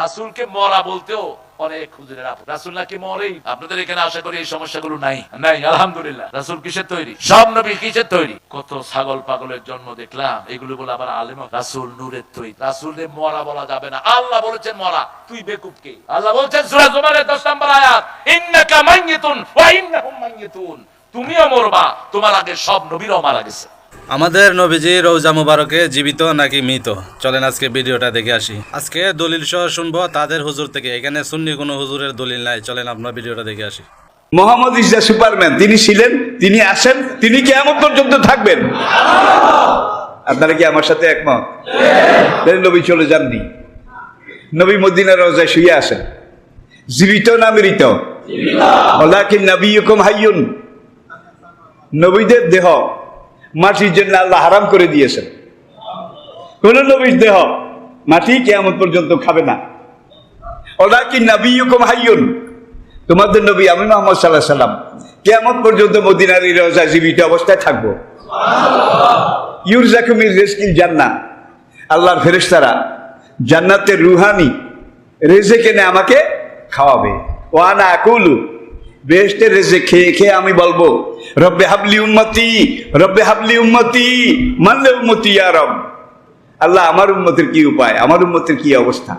রাসুলকে মরা বলতেও অনেক হুজুরের আপত্তি। রাসুল নাকি মরেই? আপনাদের এখানে আশা করি এই সমস্যাগুলো নাই। নাই, আলহামদুলিল্লাহ। রাসুল কিসের তৈরি? সব নবী কিসের তৈরি? কত ছাগল পাগলের জন্ম দেখলাম, এগুলো বলে আবার আলেম রাসুল নূরের তৈরি। রাসুলের মরা বলা যাবে না। আল্লাহ বলেছেন মরা। তুই বেকুব কে আল্লাহ বলছেন সূরা জুমারের 10 নম্বর আয়াত, ইন্নাকা মাইয়িতুন ওয়া ইন্নাহুম মাইয়িতুন। তুমিও মরবা। তোমার আগে সব নবীরাও মারা গেছে। আমাদের নবীজি রৌজা মুবারকে জীবিত নাকি মৃত? চলেন আজকে ভিডিওটা দেখে আসি। আজকে দলিল সহ শুনব তাদের হুজুর থেকে। এখানে সুন্নি কোনো হুজুরের দলিল নাই। চলেন আপনার ভিডিওটা দেখে আসি। মোহাম্মদ ইসা সুপারম্যান তিনি ছিলেন তিনি আসেন তিনি কেমন পর্যন্ত থাকবেন। আপনারা কি আমার সাথে একমত? তাহলে নবী চলে যাননি। নবী মদিনা রোজায় শুয়ে আসেন। জীবিত না মৃত? নবী হাইয়ুন। নবীদের দেহ মাটির জন্য আল্লাহ হারাম করে দিয়েছেন। কোন নবীর দেহ মাটি কেমন পর্যন্ত খাবে না। ওলাকি নবী হুকুম হাইয়ুন। তোমাদের নবী আমি মোহাম্মদ সাল্লাহ সাল্লাম কেমন পর্যন্ত মদিনার রোজা জীবিত অবস্থায় থাকব। ইউরজাকুমির রেস্কিল জান্না আল্লাহর ফেরেশতারা জান্নাতের রুহানি রেজে কেনে আমাকে খাওয়াবে। ওয়ানা আকুলু বেহেস্টের রেজে খেয়ে খেয়ে আমি বলব রব্বে হাবলি উম্মতি রব্বে হাবলি উম্মতি মানলে উম্মতি ইয়া রব। আল্লাহ আমার উম্মতের কি উপায়? আমার উম্মতের কি অবস্থা?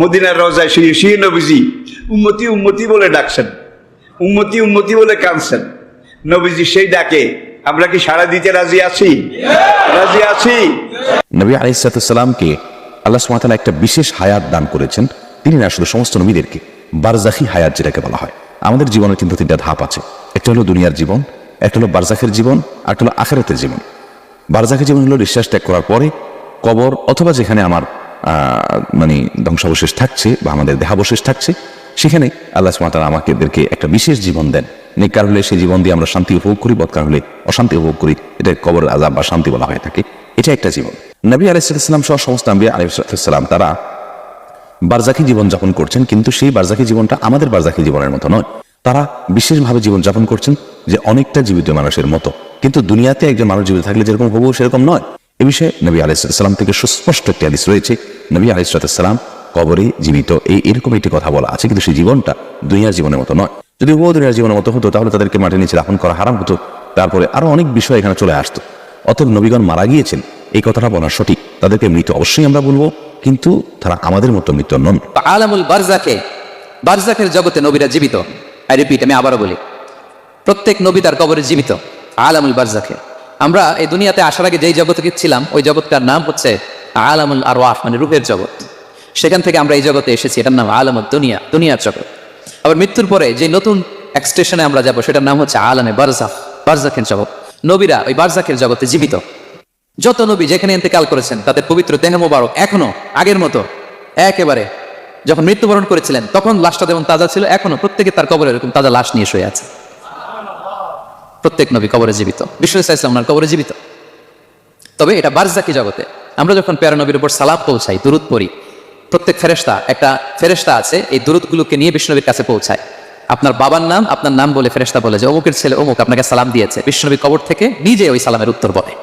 মদিনার রজায় শুয়ে শুয়ে নবীজি উম্মতি উম্মতি বলে ডাকছেন উম্মতি উম্মতি বলে কাঁদছেন। নবীজি সেই ডাকে আমরা কি সাড়া দিতে রাজি আছি? রাজি আছি। নবী আলাইসালামকে আল্লাহ সুমাতালা একটা বিশেষ হায়াত দান করেছেন। তিনি না শুধু সমস্ত নবীদেরকে বারজাখি হায়াত যেটাকে বলা হয়। আমাদের জীবনের কিন্তু তিনটা ধাপ আছে। একটা হলো দুনিয়ার জীবন, একটা হলো বারজাখের জীবন, আর একটা হলো আখেরাতের জীবন। বারজাখের জীবন হলো নিঃশ্বাস ত্যাগ করার পরে কবর অথবা যেখানে আমার মানে ধ্বংসাবশেষ থাকছে বা আমাদের দেহাবশেষ থাকছে, সেখানে আল্লাহ সুমাতালা আমাদেরকে একটা বিশেষ জীবন দেন। নেককার হলে সেই জীবন দিয়ে আমরা শান্তি উপভোগ করি বৎকার হলে অশান্তি উপভোগ করি। এটা কবর আজাব বা শান্তি বলা হয়ে থাকে এটা একটা জীবন। নবী আলাইসালাম সহ সমস্ত নবী আলাইসালাম তারা বারজাকি জীবন যাপন করছেন, কিন্তু সেই বারজাকি জীবনটা আমাদের বারজাকি জীবনের মতো নয়। তারা বিশেষভাবে জীবন যাপন করছেন যে অনেকটা জীবিত মানুষের মতো। কিন্তু দুনিয়াতে একজন মানুষ জীবিত থাকলে যেরকম হব, সেরকম নয়। এ বিষয়ে নবী আলাইসালাম থেকে সুস্পষ্ট একটি আদিস রয়েছে। নবী আলাইসালাম কবরে জীবিত। এই এরকম একটি কথা বলা আছে, কিন্তু সেই জীবনটা দুনিয়ার জীবনের মতো নয়। যদি ও দুনিয়ার জীবনের মতো হতো, তাহলে তাদেরকে মাটির নিচে দাফন করা হারাম হতো। তারপরে আরও অনেক বিষয় এখানে চলে আসতো। অতএব নবীগণ মারা গিয়েছেন। এই কথাটা বলা সঠিক। তাদেরকে মৃত অবশ্যই আমরা বলব। কিন্তু তারা আমাদের মতো মৃত নন। আলামুল বারজাকে, বারজাকের জগতে নবীরা জীবিত। আই রিপিট, আমি আবারও বলি। প্রত্যেক নবী তার কবরে জীবিত, আলামুল বারজাকে। আমরা এই দুনিয়াতে আসার আগে যেই জগতে ছিলাম ওই জগৎটার নাম হচ্ছে আলামুল আরওয়াফ মানে রূপের জগৎ। সেখান থেকে আমরা এই জগতে এসেছি, এটার নাম আলামুল দুনিয়া, দুনিয়ার জগৎ। আবার মৃত্যুর পরে যে নতুন এক স্টেশনে আমরা যাব, সেটার নাম হচ্ছে আলামে বারজাখ বারজাখের জগৎ। নবীরা ওই বারজাখের জগতে জীবিত। যত নবী যেখানে ইন্তেকাল করেছেন, তাদের পবিত্র দেহ মোবারক এখনও, আগের মতো, একেবারে, যখন মৃত্যুবরণ করেছিলেন, তখন লাশটা যেমন তাজা ছিল, এখনও প্রত্যেকে তার কবরে এরকম তাজা লাশ নিয়ে শুয়ে আছে। প্রত্যেক নবী কবরে জীবিত। বিশ্ব ওনার কবরে জীবিত। তবে এটা বারজাকি জগতে। আমরা যখন প্যারা নবীর উপর সালাপ পৌঁছাই, দুরুদ পড়ি, প্রত্যেক ফেরেশতা, একটা ফেরেশতা আছে, এই দুরুদগুলোকে নিয়ে বিষ্ণনবীর কাছে পৌঁছায়। আপনার বাবার নাম, আপনার নাম বলে ফেরেশতা বলে যে, অমুকের ছেলে অমুক আপনাকে সালাম দিয়েছে। বিষ্ণনবী কবর থেকে নিজে ওই সালামের উত্তর বলে।